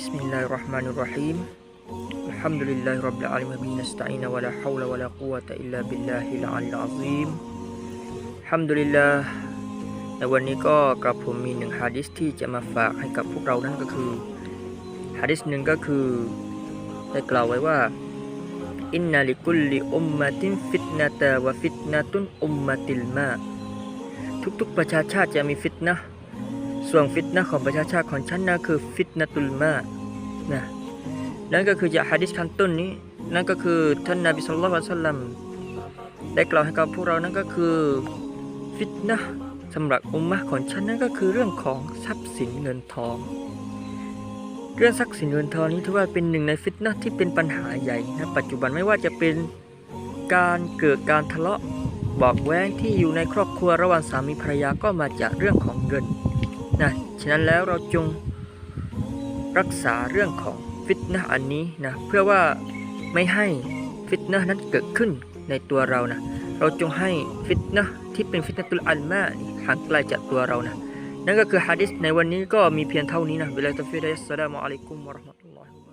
Bismillahirrahmanirrahim. Alhamdulillahirrabbilalamin Nasta'ina wa hawla wa quwata illa billahi la'al azim. Alhamdulillah Dan hari ini kita akan memiliki hadis yang akan menfaat kepada kita Hadis yang akan menfaat kepada kita Saya berkata Inna li kulli ummatin fitnata wa fitnatun ummatil ma. Tuk-tuk baca-baca yang memiliki fitnah. ส่วนฟิตนะของประชาชาติของฉันนะคือฟิตนาตุลมานะนั่นก็คือจากฮะดิษขั้นต้นนี้ นั่นก็คือท่านนบีสุลต่านสัลลัมได้กล่าวให้กับพวกเรานั่นก็คือฟิตนะสำหรับอุมมะของฉันนั่นก็คือเรื่องของทรัพย์สินเงินทอง เรื่องทรัพย์สินเงินทองนี้ถือว่าเป็นหนึ่งในฟิตนะที่เป็นปัญหาใหญ่นะปัจจุบันไม่ว่าจะเป็นการเกิดการทะเลาะบอกแว้งที่อยู่ในครอบครัวระหว่างสามีภรรยาก็มาจากเรื่องของเงิน นะฉะนั้นแล้วเราจงรักษาเรื่องของฟิตนะห์อันนี้นะเพื่อว่าไม่ให้ฟิตนะห์นั้นเกิดขึ้นในตัวเรานะเราจงให้ฟิตนะห์ที่เป็นฟิตนะตุลอัลมานี่ห่างไกลจากตัวเรานะนั่นก็คือฮะดิษในวันนี้ก็มีเพียงเท่านี้นะเวลาตตอฟิกอัสสลามุอะลัยกุมวะราะห์มะตุลลอฮิ